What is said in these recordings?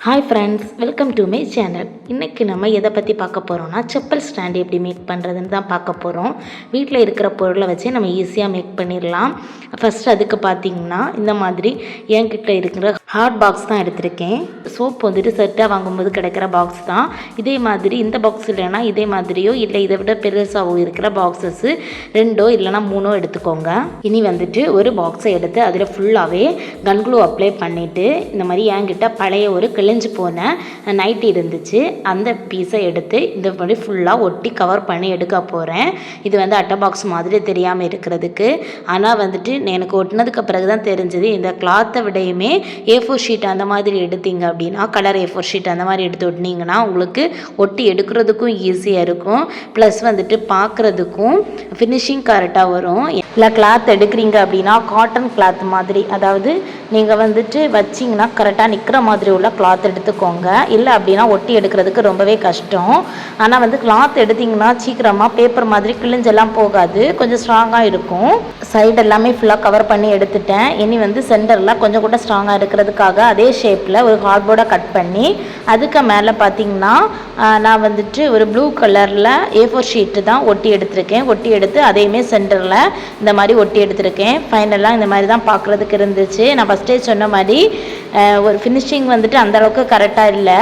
Hi friends welcome to my channel இன்றைக்கி நம்ம எதை பற்றி பார்க்க போகிறோம்னா செப்பல் ஸ்டாண்டு எப்படி மேக் பண்ணுறதுன்னு தான் பார்க்க போகிறோம் வீட்டில் இருக்கிற பொருளை வச்சு நம்ம ஈஸியாக மேக் பண்ணிடலாம் ஃபஸ்ட் அதுக்கு பார்த்தீங்கன்னா இந்த மாதிரி என்கிட்ட இருக்கிற ஹாட் பாக்ஸ் தான் எடுத்திருக்கேன். சோப் வந்துட்டு செட்டாக வாங்கும்போது கிடைக்கிற பாக்ஸ் தான். இதே மாதிரி இந்த பாக்ஸ் இல்லைன்னா இதே மாதிரியோ இல்லை இதை விட பெருசாகவோ இருக்கிற பாக்ஸஸ்ஸு ரெண்டோ இல்லைனா மூணோ எடுத்துக்கோங்க. இனி வந்துட்டு ஒரு பாக்ஸை எடுத்து அதில் ஃபுல்லாகவே கன்க்ளூ அப்ளை பண்ணிவிட்டு இந்த மாதிரி என்கிட்ட பழைய ஒரு கிழிஞ்சு போன நைட்டி இருந்துச்சு. அந்த பீஸை எடுத்து இந்த மாதிரி ஃபுல்லாக ஒட்டி கவர் பண்ணி எடுக்க போகிறேன் இது வந்து அட்டை பாக்ஸ் மாதிரி தெரியாமல் இருக்கிறதுக்கு. ஆனால் வந்துட்டு எனக்கு ஒட்டினதுக்கு பிறகு தான் தெரிஞ்சது இந்த கிளாத்தை விடையுமே ஏ ஃபோர் ஷீட் அந்த மாதிரி எடுத்தீங்க அப்படின்னா கலர் ஏ ஃபோர் ஷீட் அந்த மாதிரி எடுத்து ஒட்டினீங்கன்னா உங்களுக்கு ஒட்டி எடுக்கிறதுக்கும் ஈஸியாக இருக்கும். ப்ளஸ் வந்துட்டு பார்க்குறதுக்கும் ஃபினிஷிங் கரெக்டாக வரும். இல்லை கிளாத் எடுக்கிறீங்க அப்படின்னா காட்டன் கிளாத் மாதிரி அதாவது நீங்கள் வந்துட்டு வச்சிங்கன்னா கரெக்டாக நிற்கிற மாதிரி உள்ள கிளாத் எடுத்துக்கோங்க. இல்லை அப்படின்னா ஒட்டி எடுக்கிறதுக்கு ரொம்பவே கஷ்டம். ஆனால் வந்து கிளாத் எடுத்தீங்கன்னா சீக்கிரமாக பேப்பர் மாதிரி கிழிஞ்செல்லாம் போகாது. கொஞ்சம் ஸ்ட்ராங்காக இருக்கும். சைடு எல்லாமே ஃபுல்லாக கவர் பண்ணி எடுத்துட்டேன். இனி வந்து சென்டரில் கொஞ்சம் கூட ஸ்ட்ராங்காக இருக்கிறதுக்காக அதே ஷேப்பில் ஒரு கார்ட்போர்டை கட் பண்ணி அதுக்கு மேலே பார்த்தீங்கன்னா நான் வந்துட்டு ஒரு ப்ளூ கலரில் ஏ ஃபோர் ஷீட்டு தான் ஒட்டி எடுத்திருக்கேன். ஒட்டி எடுத்து அதையுமே சென்டரில் இந்த மாதிரி ஒட்டி எடுத்திருக்கேன். ஃபைனலாக இந்த மாதிரி தான் பார்க்குறதுக்கு இருந்துச்சு. நான் ஃபஸ்ட்டே சொன்ன மாதிரி ஒரு ஃபினிஷிங் வந்துட்டு அந்தளவுக்கு கரெக்டாக இல்லை.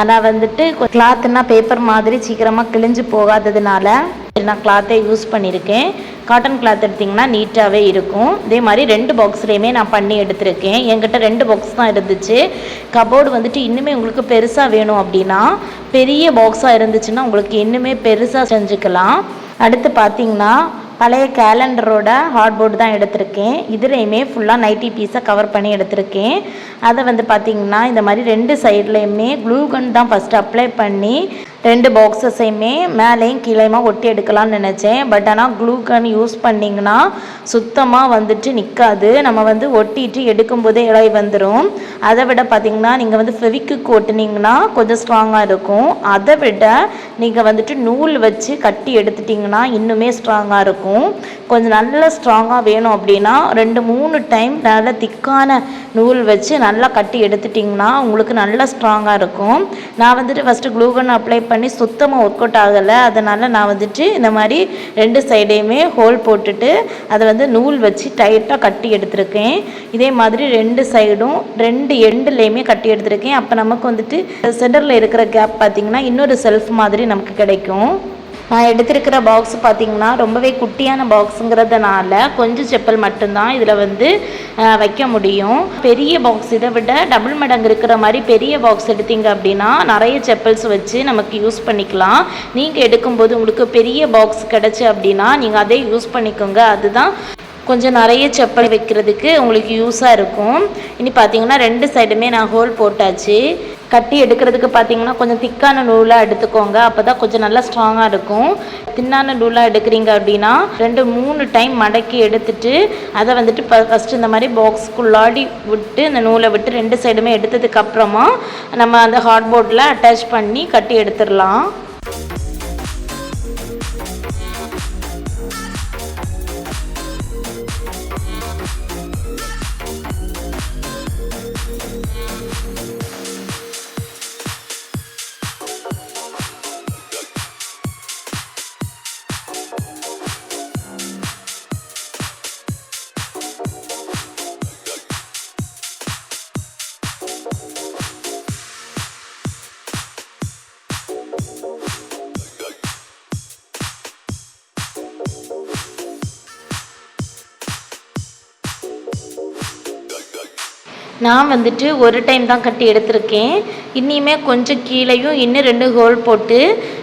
ஆனால் வந்துட்டு கிளாத்துனா பேப்பர் மாதிரி சீக்கிரமாக கிழிஞ்சு போகாததுனால நான் கிளாத்தை யூஸ் பண்ணியிருக்கேன் காட்டன் கிளாத் எடுத்திங்கன்னா நீட்டாகவே இருக்கும். இதே மாதிரி ரெண்டு பாக்ஸ்லேயுமே நான் பண்ணி எடுத்திருக்கேன். என்கிட்ட ரெண்டு பாக்ஸ் தான் இருந்துச்சு. கபோர்டு வந்துட்டு இன்னுமே உங்களுக்கு பெருசாக வேணும் அப்படின்னா பெரிய பாக்ஸாக இருந்துச்சுன்னா உங்களுக்கு இன்னுமே பெருசாக செஞ்சுக்கலாம். அடுத்து பார்த்தீங்கன்னா பழைய கேலண்டரோட ஹார்ட்போர்டு தான் எடுத்திருக்கேன். இதுலேயுமே ஃபுல்லாக நைட்டி பீஸை கவர் பண்ணி எடுத்திருக்கேன். அதை வந்து பார்த்திங்கன்னா இந்த மாதிரி ரெண்டு சைட்லேயுமே க்ளூகன் தான் ஃபஸ்ட்டு அப்ளை பண்ணி ரெண்டு பாக்ஸஸையுமே மேலேயும் கீழேயுமா ஒட்டி எடுக்கலாம்னு நினச்சேன். பட் ஆனால் க்ளூகன் யூஸ் பண்ணிங்கன்னா சுத்தமாக வந்துட்டு நிற்காது நம்ம வந்து ஒட்டிட்டு எடுக்கும்போதே இலை வந்துடும் அதை விட பார்த்திங்கன்னா நீங்கள் வந்து ஃபெவிக்குக்கு ஒட்டுனீங்கன்னா கொஞ்சம் ஸ்ட்ராங்காக இருக்கும். அதை விட நீங்கள் வந்துட்டு நூல் வச்சு கட்டி எடுத்துட்டிங்கன்னா இன்னுமே ஸ்ட்ராங்காக இருக்கும். கொஞ்சம் நல்ல ஸ்ட்ராங்காக வேணும் அப்படின்னா ரெண்டு மூணு டைம் நல்ல திக்கான நூல் வச்சு நல்லா கட்டி எடுத்துட்டிங்கன்னா உங்களுக்கு நல்லா ஸ்ட்ராங்காக இருக்கும். நான் வந்துட்டு ஃபஸ்ட்டு க்ளூகன் அப்ளை பண்ணி பண்ணி சுத்தமாக ஒர்க் அவுட் ஆகலை. அதனால் நான் வந்துட்டு இந்த மாதிரி ரெண்டு சைடையுமே ஹோல் போட்டுட்டு அதை வந்து நூல் வச்சு டைட்டாக கட்டி எடுத்திருக்கேன். இதே மாதிரி ரெண்டு சைடும் ரெண்டு எண்டுலேயுமே கட்டி எடுத்திருக்கேன். அப்போ நமக்கு வந்துட்டு சென்டரில் இருக்கிற கேப் பார்த்திங்கன்னா இன்னொரு செல்ஃப் மாதிரி நமக்கு கிடைக்கும். நான் எடுத்திருக்கிற பாக்ஸ் பார்த்தீங்கன்னா ரொம்பவே குட்டியான பாக்ஸுங்கிறதுனால கொஞ்சம் செப்பல் மட்டும்தான் இதில் வந்து வைக்க முடியும். பெரிய பாக்ஸ் இதை விட டபுள் மடங்கு இருக்கிற மாதிரி பெரிய பாக்ஸ் எடுத்தீங்க அப்படின்னா நிறைய செப்பல்ஸ் வச்சு நமக்கு யூஸ் பண்ணிக்கலாம். நீங்கள் எடுக்கும்போது உங்களுக்கு பெரிய பாக்ஸ் கிடச்சி அப்படின்னா நீங்கள் அதே யூஸ் பண்ணிக்கோங்க. அதுதான் கொஞ்சம் நிறைய செப்பல் வைக்கிறதுக்கு உங்களுக்கு யூஸாக இருக்கும். இனி பார்த்தீங்கன்னா ரெண்டு சைடுமே நான் ஹோல் போட்டாச்சு. கட்டி எடுக்கிறதுக்கு பார்த்தீங்கன்னா கொஞ்சம் திக்கான நூலாக எடுத்துக்கோங்க. அப்போ தான் கொஞ்சம் நல்லா ஸ்ட்ராங்காக இருக்கும். தின்னான நூலாக எடுக்கிறீங்க அப்படின்னா ரெண்டு மூணு டைம் மடக்கி எடுத்துட்டு அதை வந்துட்டு ஃபஸ்ட்டு இந்த மாதிரி பாக்ஸ்க்குள்ளாடி விட்டு இந்த நூலை விட்டு ரெண்டு சைடுமே எடுத்ததுக்கப்புறமா நம்ம அந்த ஹார்ட் போர்டில் அட்டாச் பண்ணி கட்டி எடுத்துடலாம். நான் வந்துட்டு ஒரு டைம் தான் கட்டி எடுத்திருக்கேன். இன்னியுமே கொஞ்சம் கீழேயும் இன்னும் ரெண்டு ஹோல் போட்டு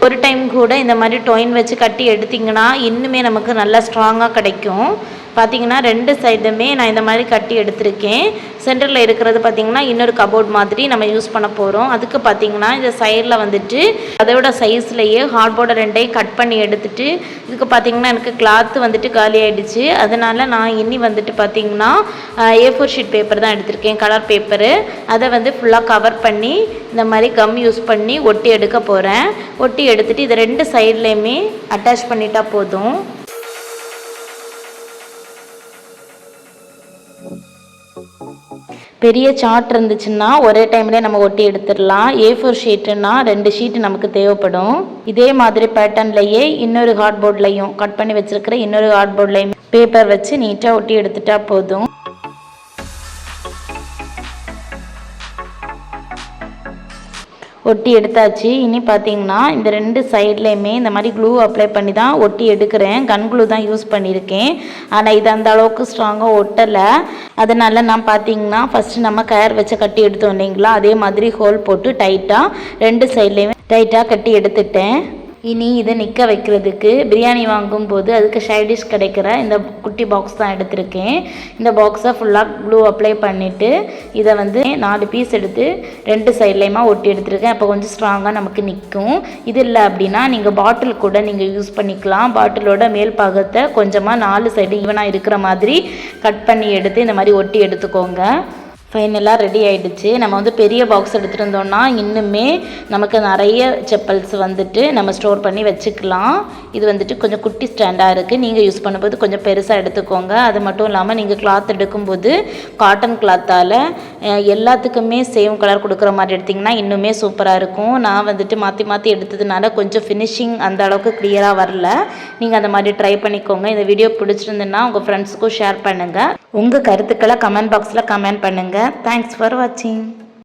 ஒரு டைம் கூட இந்த மாதிரி டொயின் வச்சு கட்டி எடுத்திங்கன்னா இன்னுமே நமக்கு நல்லா ஸ்ட்ராங்காக கிடைக்கும். பார்த்தீங்கன்னா ரெண்டு சைடுமே நான் இந்த மாதிரி கட்டி எடுத்திருக்கேன். சென்டரில் இருக்கிறது பார்த்தீங்கன்னா இன்னொரு கபோர்ட் மாதிரி நம்ம யூஸ் பண்ண போகிறோம் அதுக்கு பார்த்தீங்கன்னா இந்த சைடில் வந்துட்டு அதோட சைஸ்லேயே ஹார்ட்போர்டை ரெண்டையும் கட் பண்ணி எடுத்துட்டு இதுக்கு பார்த்தீங்கன்னா எனக்கு கிளாத்து வந்துட்டு காலி ஆகிடுச்சு அதனால் நான் இனி வந்துட்டு பார்த்தீங்கன்னா ஏ ஃபோர் ஷீட் பேப்பர் தான் எடுத்திருக்கேன் கலர் பேப்பரு அதை வந்து ஃபுல்லாக கவர் பண்ணி இந்த மாதிரி கம் யூஸ் பண்ணி ஒட்டி எடுக்க போகிறேன் ஒட்டி எடுத்துகிட்டு இதை ரெண்டு சைட்லேயுமே அட்டாச் பண்ணிட்டா போதும். பெரிய சார்ட் இருந்துச்சுன்னா ஒரே டைம்லேயே நம்ம ஒட்டி எடுத்துடலாம். ஏ ஃபோர் ஷீட்டுன்னா ரெண்டு ஷீட்டு நமக்கு தேவைப்படும். இதே மாதிரி பேட்டர்ன்லையே இன்னொரு ஹார்ட் போர்ட்லையும் கட் பண்ணி வச்சிருக்கிற இன்னொரு ஹார்ட் போர்ட்லையும் பேப்பர் வச்சு நீட்டாக ஒட்டி எடுத்துட்டா போதும். ஒட்டி எடுத்தாச்சு. இனி பார்த்தீங்கன்னா இந்த ரெண்டு சைட்லேயுமே இந்த மாதிரி க்ளூ அப்ளை பண்ணி தான் ஒட்டி எடுக்கிறேன். கன் க்ளூ தான் யூஸ் பண்ணியிருக்கேன். ஆனால் இது அந்த அளவுக்கு ஸ்ட்ராங்காக ஒட்டலை. அதனால் நான் பார்த்தீங்கன்னா ஃபஸ்ட்டு நம்ம கயர் வச்சு கட்டி எடுத்தோம் இல்லைங்களா? அதே மாதிரி ஹோல் போட்டு டைட்டாக ரெண்டு சைட்லேயுமே டைட்டாக கட்டி எடுத்துட்டேன். இனி இதை நிற்க வைக்கிறதுக்கு பிரியாணி வாங்கும்போது அதுக்கு ஷைடிஷ் கிடைக்கிற இந்த குட்டி பாக்ஸ் தான் எடுத்திருக்கேன். இந்த பாக்ஸை ஃபுல்லாக ப்ளூ அப்ளை பண்ணிவிட்டு இதை வந்து நாலு பீஸ் எடுத்து ரெண்டு சைட்லேயுமா ஒட்டி எடுத்திருக்கேன். அப்போ கொஞ்சம் ஸ்ட்ராங்காக நமக்கு நிற்கும் இது இல்லை அப்படின்னா நீங்கள் பாட்டில் கூட நீங்கள் யூஸ் பண்ணிக்கலாம். பாட்டிலோட மேல் பாகத்தை கொஞ்சமாக நாலு சைடு ஈவனாக இருக்கிற மாதிரி கட் பண்ணி எடுத்து இந்த மாதிரி ஒட்டி எடுத்துக்கோங்க. ஃபைனலாக ரெடி ஆகிடுச்சு நம்ம வந்து பெரிய பாக்ஸ் எடுத்துகிட்டு இருந்தோம்னா இன்னுமே நமக்கு நிறைய செப்பல்ஸ் வந்துட்டு நம்ம ஸ்டோர் பண்ணி வச்சுக்கலாம். இது வந்துட்டு கொஞ்சம் குட்டி ஸ்டாண்டாக இருக்குது நீங்கள் யூஸ் பண்ணும்போது கொஞ்சம் பெருசாக எடுத்துக்கோங்க. அது மட்டும் இல்லாமல் நீங்கள் கிளாத் எடுக்கும்போது காட்டன் கிளாத்தால் எல்லாத்துக்குமே சேம் கலர் கொடுக்குற மாதிரி எடுத்திங்கன்னா இன்னுமே சூப்பராக இருக்கும். நான் வந்துட்டு மாற்றி மாற்றி எடுத்ததுனால கொஞ்சம் ஃபினிஷிங் அந்த அளவுக்கு கிளியராக வரல. நீங்கள் அந்த மாதிரி ட்ரை பண்ணிக்கோங்க. இந்த வீடியோ பிடிச்சிருந்துன்னா உங்கள் ஃப்ரெண்ட்ஸுக்கும் ஷேர் பண்ணுங்கள் உங்கள் கருத்துக்களை கமெண்ட் பாக்ஸில் கமெண்ட் பண்ணுங்கள் தேங்க்ஸ் ஃபார் வாட்சிங்